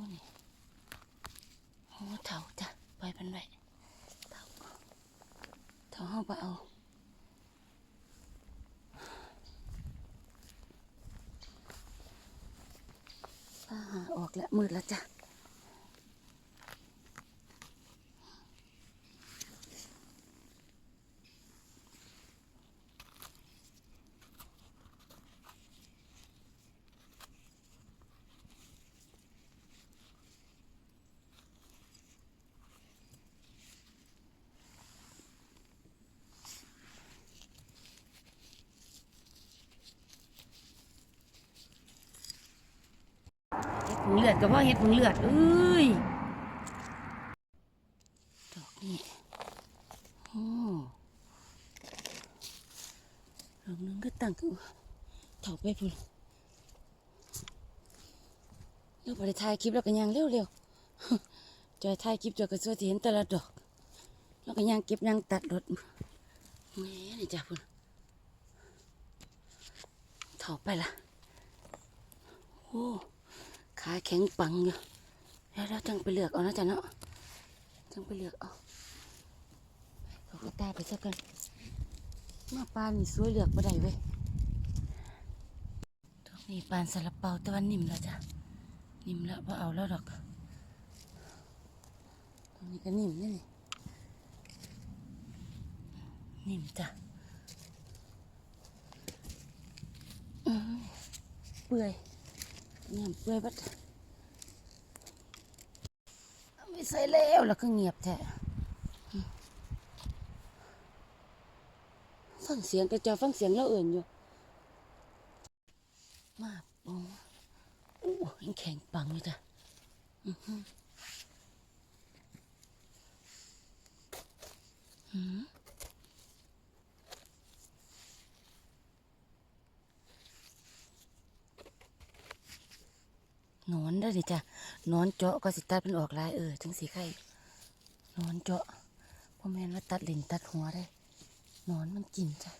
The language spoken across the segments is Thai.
นี่โอ้เถาจ้ะปล่อยมันไว้เถาเถาห้าไปเอาป้าหาออกแล้วมืดแล้วจ้ะ ผงเลือดก็เพราะเห็ดผงเลือดเอ้ยดอกนี่โอ้ดอกนึงก็ตั้งขึ้นเถาไปพุ่นเราไปถ่ายคลิปแล้วก็ยังเร็วเร็วๆจอยถ่ายคลิปจอยก็สวยที่เห็นแต่ละดอก แล้วก็ยังเก็บยังตัดรถแม่นี่จ้ะพุ่นเถาไปละโอ้ ขาแข็งปังอยู่แล้วเราจังไปเลือกเอานะจ๊ะเนาะจังไปเลือกเอาเขาก็ตายไปซะกันมาปานนี่สวยเลือกบ่ได้เว้ยดอกนี้ปานสลับเปาต่ว่านิ่มแล้วจ้ะนิ่มแล้วพอเอาแล้วดอกตรงนี้ก็นิ่มนี่นี่นิ่มจ้ะเปื่อย เนี่ยเปื่อยบัดไม่ใส่แล้วแล้วก็เงียบแท้ฟังเสียงกระจอฟังเสียงแล้วเอื่นอยู่ มาโอ้โอ้ยังแข็งปังอยู่จ้ะอื้อหือหือห นอนได้อดิจ้ะนอนเจาะก็สิตัดเป็นออกลายเออจังสีไข่นอนเจาะพ่อแม่นว่าตัดลินตัดหัวได้นอนมันกินจ้ะ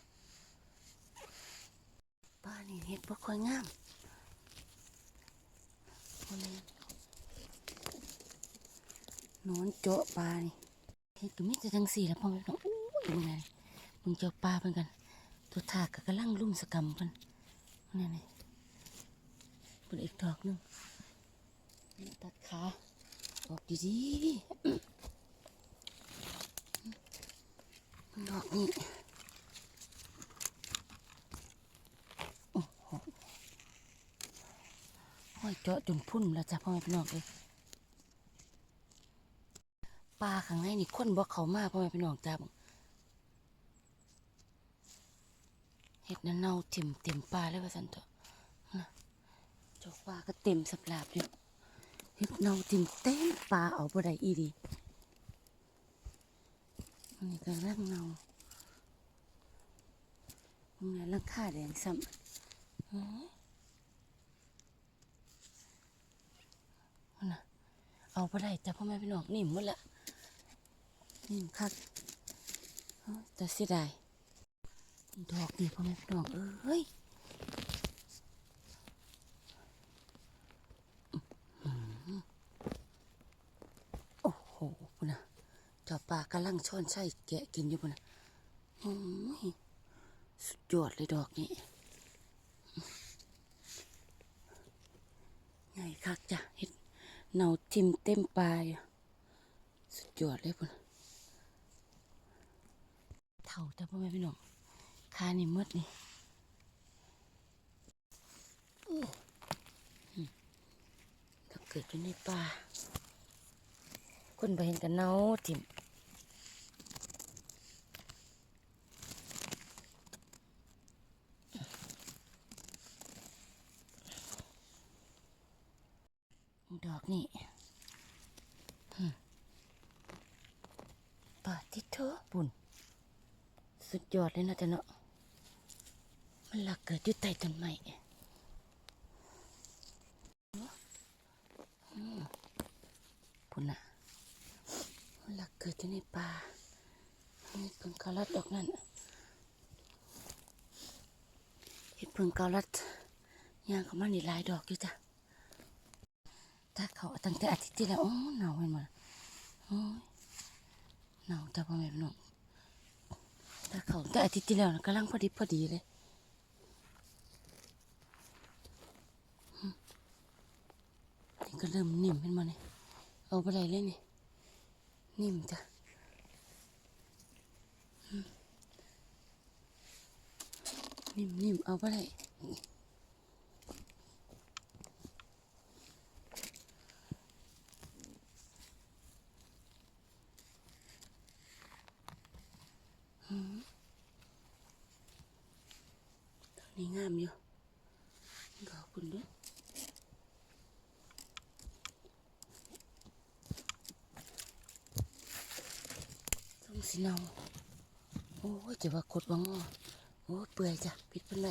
ป้านี่เห็ดบ่ค่อยงามพ่อแม่นอนเจาะปลานี่เห็ดก็มีแต่จังสีแล้วพ่อแม่น้องอู้ยเป็นไงมึงเจาะปลาเพิ่นกัน ตัวถากก็กำลังลุ่มสกรรมเพิ่นนี่นี่เพิ่นอีกดอกหนึง ตัดขาออกดีๆดอกนี้โอ้โหห้อยเจาะจนพุ่นแล้วจ้ะพ่อแม่พี่น้องเลยปลาข้างในนี่คนบ่เขามากพ่อแม่พี่น้องจ้าเห็ดนั่นเน่าเต็มเต็มปลาเลยว่าสันเถอะนะเจอกปลาก็เต็มสับลาบอยู่ เห็ดเน่าทิมเต็มปลาเอาบ่ได้อีดีอันนี้ก็ร่างเน่าตรงร่างค่าแดงซ้ำน่ะเอาบ่ได้แต่พ่อแม่พี่น้องนิ่มหมดละนิ่มคักเฮ้ยแต่เสียดายดอกนี่พ่อแม่พี่น้องเอ้ย โอ้โหพุ่นนะเจ้าปลากำลังช้อนไส้แกะกินอยู่พุ่นนะโอ้ยสุดยอดเลยดอกนี้ไงคักจ้ะเห็ดเนาทิมเต็มปลายสุดยอดเลยพุ่นเท่าจ้ะพ่อแม่พี่น้องคานี่หมดนี่ก็เกิดอยู่ในป่าคนไปเห็นกันเนาทิม ดอกนี่ปาทิโทปุ่น สุดยอดเลยนะจ๊ะเนาะ มันหลักเกิดอยู่ใต้ต้นไม้อืมปุ่นน่ะหลักเกิดอยู่ในป่านี่เพิ่งเกาลัดดอกนั่นเห็ดเพิ่งเกาลัดย่างเขามานี่หลายดอกอยู่จ้ะ ถ้าเขาตั้งแต่อาทิตย์ที่แล้วโอ้หนาวเห็นมาโอ้ยหนาวแต่พ่อแม่พี่น้องถ้าเขาตั้งแต่อาทิตย์ที่แล้วนะกำลังพอดีพอดีเลยนี่ก็เริ่มนิ่มเห็นมาเนี่ยเอาไปเลยเลยนี่นิ่มจ้ะนิ่มนิ่มเอาไปเลย นี่งามอยู่ขอบคุณด้วยต้องสีเนาโอ้จะว่ากดว่างอโอ้เปื่อยจ้ะปิดเป็นไร